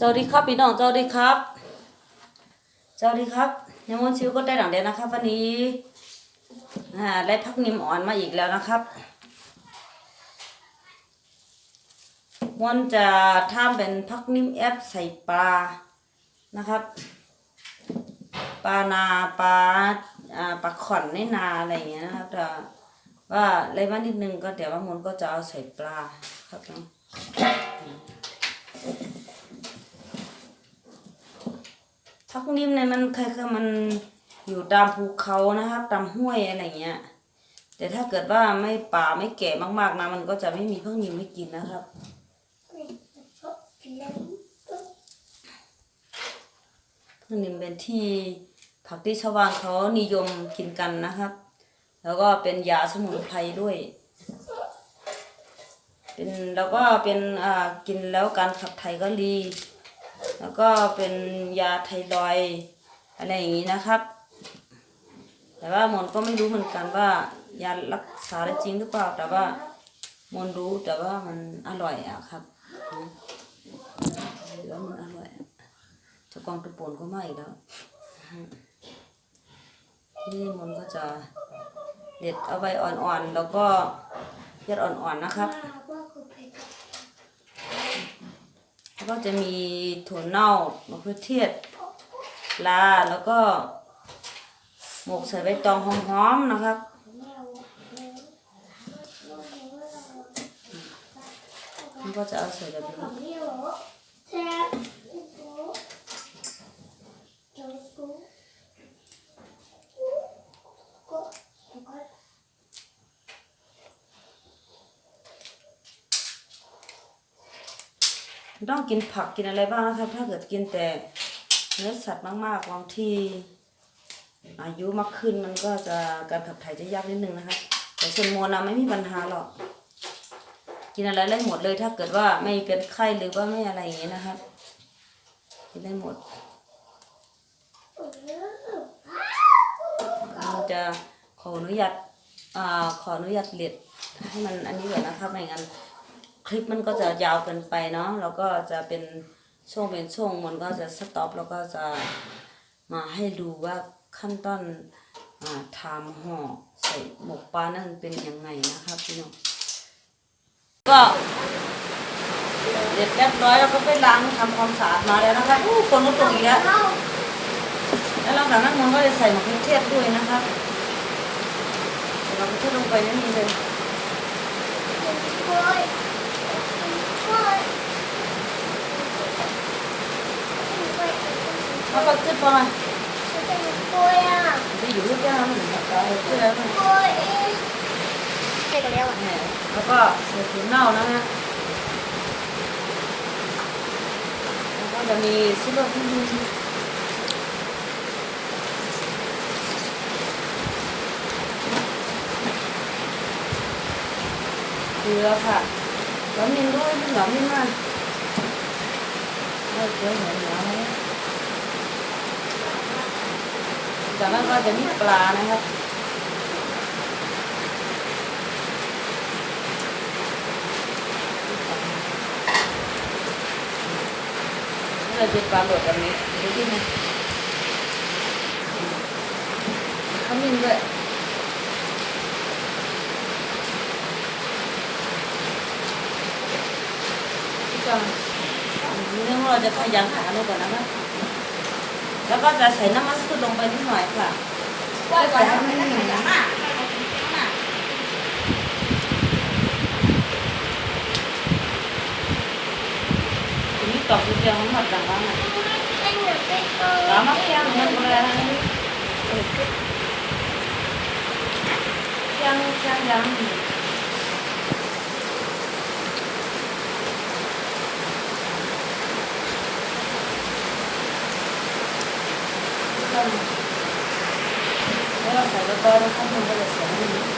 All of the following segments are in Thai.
สวัสดีครับพี่น้องสวัสดีครับสวัสดีครับยมนชิวก็ได้หลังเดียวนะครับ วันนี้าได้พักนิมอ่อนมาอีกแล้วนะครับมอนจะทำเป็นพักนิมแอปใส่ปลานะครับปลานาปลาปลาขอนในนาอะไรอย่างเงี้ยนะครับแต่ว่าอะไรมานิดนึงก็เดี๋ยวว่ามนก็จะเอาใส่ปลาครับเนาะ พักนิ่มเนี่ยมันคือมันอยู่ตามภูเขานะครับ ตามห้วยอะไรเงี้ย แต่ถ้าเกิดว่าไม่ป่าไม่แก่มากๆนะมันก็จะไม่มีพักนิ่มให้กินนะครับพักนิ่มเป็นที่ผักที่ชาวบ้านเขานิยมกินกันนะครับ แล้วก็เป็นยาสมุนไพรด้วยเป็นแล้วก็เป็นอ่ากินแล้วการขับถ่ายก็ดี แล้วก็เป็นยาไทรอยอะไรอย่างนี้นะครับ แต่ว่าหมอนก็ไม่รู้เหมือนกันว่ายารักษาได้จริงหรือเปล่า แต่ว่ามนรู้แต่ว่ามันอร่อยอะครับหรือว่ามันอร่อยจะกองตุปนก็ไม่แล้วนี่มนก็จะเด็ดเอาไว้อ่อนๆ แล้วก็เย็ดอ่อนๆนะครับ แล้ว ก็จะมีถั่วเน่ามะเขือเทศปลาแล้วก็ หมกใส่ใบตองหอมๆนะครับ มันก็จะเอาใส่แบบนี้ ต้องกินผักกินอะไรบ้างนะครับถ้าเกิดกินแต่เนื้อสัตว์มากๆบางทีอายุมากขึ้นมันก็จะการขับถ่ายจะยากนิดนึงนะครับแต่ส่วนมวลนะไม่มีปัญหาหรอก กินอะไรได้หมดเลย ถ้าเกิดว่าไม่เป็นไข้หรือว่าไม่อะไรอย่างเงี้ยนะครับกินได้หมดเราจะขออนุญาตอ่าขออนุญาตเล็ดให้มันอันนี้ก่อนนะครับไม่งั้น คลิปมันก็จะยาวเกินไปเนาะแล้วก็จะเป็นช่วงเป็นช่วงมันก็จะสต็อปแล้วก็จะมาให้ดูว่าขั้นตอนอทำห่อใส่หมกปลานั่นเป็นยังไงนะครับพี่น้องก็เสร็จเรียบร้อยแล้วก็ไปล้างทำความสะอาดมาแล้วนะคะอู้คนก็ตรงอีกแล้วแล้วหลังจากนั้นมันก็จะใส่มะเขือเทศด้วยนะคะเขือเทลงไปนิดนึงเลย ที่แก้วหนึ่งแบบเราขึ้นแล้วนะเนี่ยแล้วก็ใส่ถุงเน่านะฮะแล้วก็จะมีซิลเลอร์ที่ดูเกลือค่ะ แล้วมินด้วยมินเหรอมินมาเอาเกลือเหนียวเหนียวนะจากนั้นก็จะมีปลานะครับเราจะปลาหลดแบบนี้ดูที่นี่ขมิ้นด้วย ก่อนนี่เรื่องเราจะพยายามหาลงก่อนนะคะแล้วก็จะใส่น้ำมันพืชลงไปนิดหน่อยค่ะเพื่อจะให้มันหนียวทีนี้ตอกสีเขียวมันหมดจังบ้างอะ Lama yang mulai yang yang 我的包儿呢它并不在前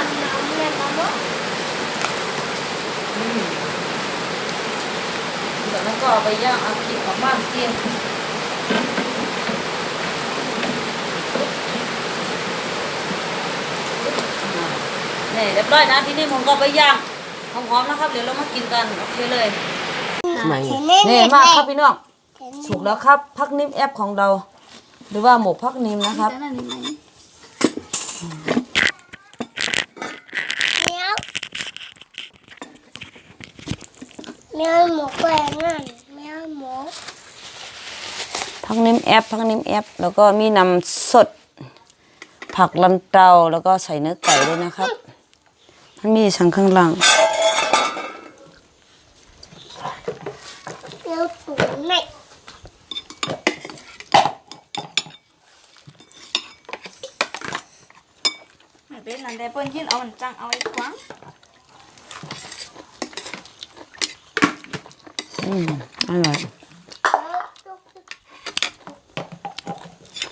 น้ำหนักน้ำเนี่ยมะม่วงอืมเดี๋ยวนั้นก็เอาไปย่างเอากินออกมาเตียงนี่เรียบร้อยนะที่นี่ผมก็ไปย่างหอมๆนะครับ เดี๋ยวเรามากินกันโอเคเลยไม่นี่มากครับพี่น้องสุกแล้วครับพักนิ่มแอปของเรา หรือว่าหมกพักนิ่มนะครับ เนี้ยเนี้ยหมูแกงนั่นเนี้ยหมูพักนิ่มแอปพักนิ่มแอปแล้วก็มีน้ำสด ผักลำเตาแล้วก็ใส่เนื้อไก่ด้วยนะครับ มันมีชั้นข้างล่างเนี้ยตุ๋นไม่ไม่เป็นไรแต่เปิ้นยินเอามันจังเอาไว้กว้าง อืมอร่อย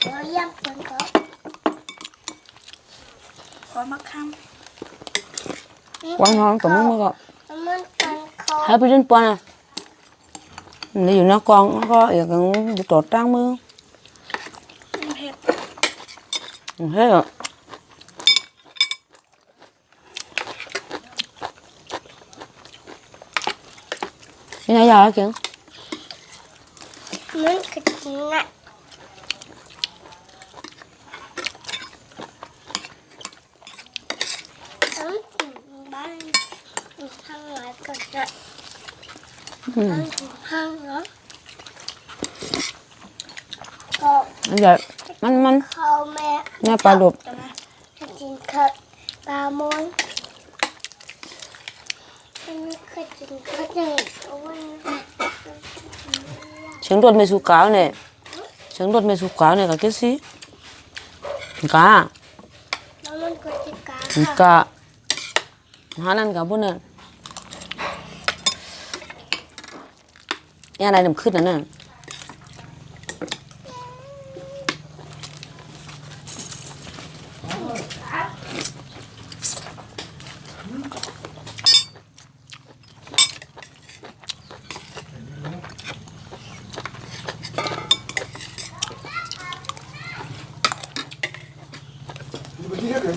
เนี้ยย่างเป็นก็ขอมาข้ามหวานหอมกับมึงมันก็มันกันเขาให้ไปเล่นปอนอะนี่อยู่หน้ากองแล้วก็อยากกันอยู่ต่อตั้งมือมันเผ็ดเฮ้ นี่นายอยากกินมันกระจิงอะต้องถึงบ้านทางไหนก่อนนะอืมต้องถึงห้างเนาะก็อันใหญ่มันมันเข้าแม่แม่ปลาดุกจะมาจะกินข้าวปลาโมนไม่เคยกิน ข้าวเหนียวเอาไว้นะเสียงรถไม่สุกาวเนี่ยเสียงรถไม่สุกาวเนี่ยก็เกี่สิกาแล้วมันก็จะกามันค่ะกาหานั่นกับพวกนั้นยังไงน้ำขึ้นนั่นน่ะ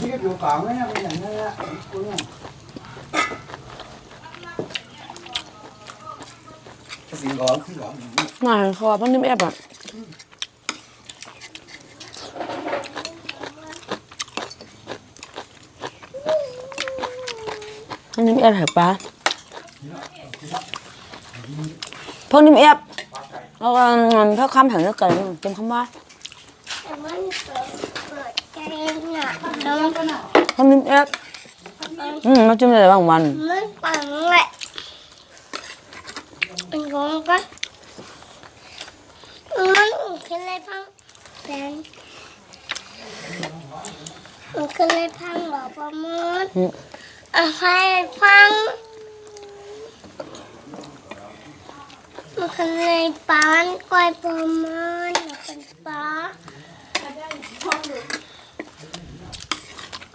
ที่อยู่ก่าไหมเนี่ยเป็นอย่างนี้นะคุณสิ่งของที่หลงหน่าคอมันนิ่มแอบอะมันนิ่มแอบเหรอปะพวกนิ่มแอบแล้วก็พวกข้ามแถวนี้กันเต็มคำว่า แต่มันเปิดเปิดใจน่ะแล้วมันพันนิ่มแอบอืมมาจิ้มอะไรบ้างวันมันปังแหละมันงงปะมันขึ้นเลยพังแฟนมันขึ้นเลยพังหรอประมดอืมอะไรพังมันขึ้นเลยปานก้อยประมดเป็นปลา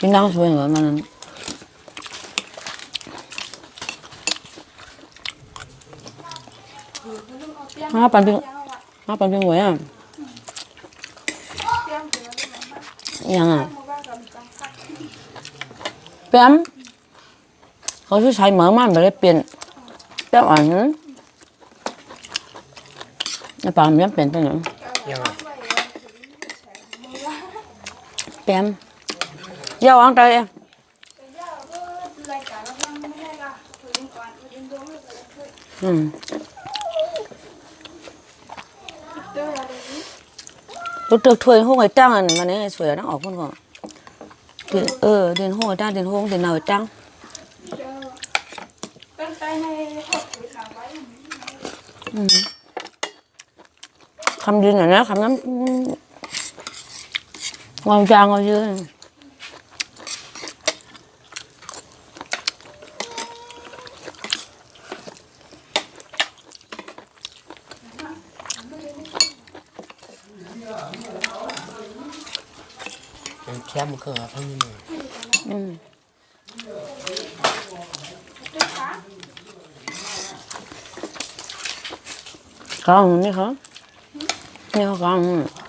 กันเลยอะมันปวดหัวมันปวดหัวมันนี่ไงเนื้อไก่ยำเกลือมั้งเนื้อไก่บ้ามาไม่เนื้อหาเราไข่ใส่ลาวลาวเป็นเรื่องใส่กินน้ำสวยเหมือนมันนั้นห้าปันเป็นห้าปันเป็นหวยอะเตรียมเกลือได้ไหมบ้างยังอะมาว่ากับจังคักแป๊มเขาชื่อใช้เหมือนมันไม่ได้เปลี่ยนแป๊มอ่านนั้นในปากมันยังเปลี่ยนตัวหนึ่งยังไงแป๊มเยาวางใจเองรายการเราทำไม่ได้ละคุยกันก่อนคุยกันตรงเลยอืมรู้ ตึกถ้วยห้องไอ้ตั้งอันมันนี่สวยนะออกคนก่อนเดินเออเดินห้อ งไอ้ตั้งเดินห้องเดินนาวไอ้ตั้งตั้งใจให้ครอบครัวทำไว้คำยืนอย่างนี้คำนั้นงอยางงอยยืนอืมเขาเอานี่เขานี่เขาเขาเอา อร่อยอะ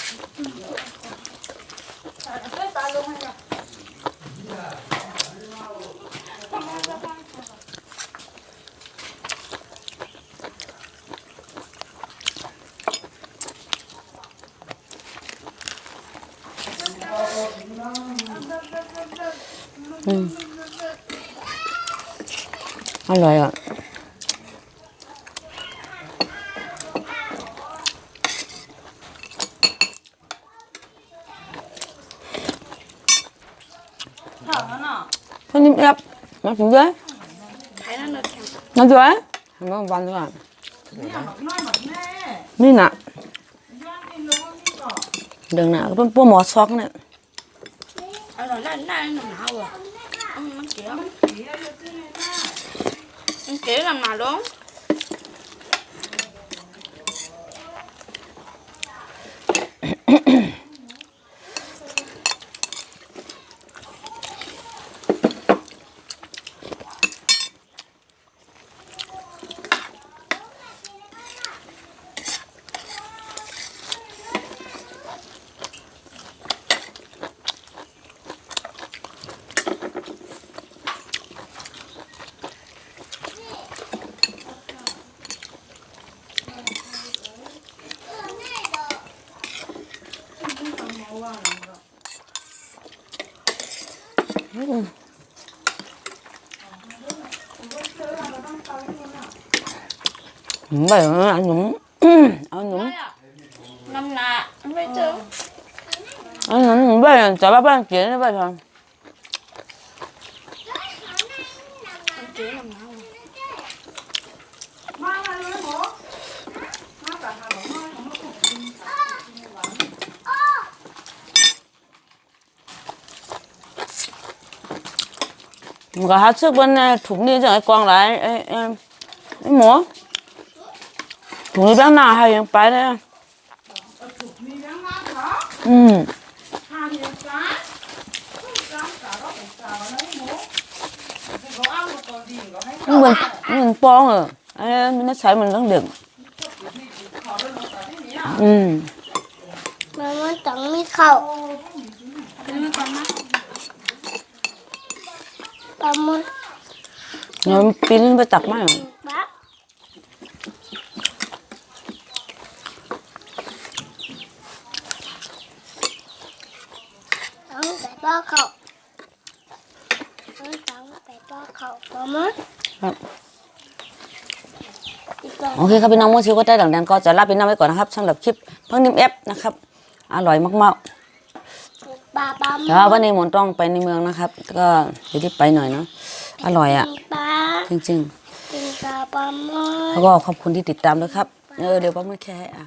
ถามแล้วเนาะ Thôi nhưng ép Nó xuống dưới ใช้นั่นเลยแข็ง Nó dưới Nó văn rồi เนี่ยห มักน้อยหมักแม่ Ní nè ย้อนกินรู้ว่านี่ก่อน Đừng nè Cái bố mò xoóc nè อร่อยน่าน่าหนาวหนาวอะอืมมันเก๋มัน เก๋หนาวหนาวร้อง Vậy nó ăn nhúng Ăn nhúng น้ำหนาไม่เจอ Ăn nhúng Vậy chả bác bác kiến đấy vậy thôi มัน Người hát trước bên ờ, thủng đi rồi con lại em em múa. Thủng đi bán nào hay em phải đấy. Ừ. Mình mình pon à mình nó xài mình đang đựng ừ. Mà mình tặng mi khẩu? องมีเข่าเป็นไม่ก่อนนะปลาหมึก nhóm pin với tập máy rồi ปลาต้องใส่ปลาเข่าต้องต้องใส่ปลาเข่าปลาหมึกครับอีกตัวโอเคครับพี่น้องมูชิวก็ได้ดังนั้นก็จะลาพี่น้องไว้ก่อนนะครับสำหรับคลิปเพิ่งนิ่มเอฟนะครับ อร่อยมาก ปลาปลาหๆมึแต่ว่าวันนี้หมนต้องไปในเมืองนะครับ ก็เดี๋ยวที่ไปหน่อยเนาะอร่อยอะ ปลาจริงกินปลาปลาหมึๆกแล้วก็ขอบคุณที่ติดตามด้วยครับ เออเดี๋ยวป้าไม่แค่ให้อะ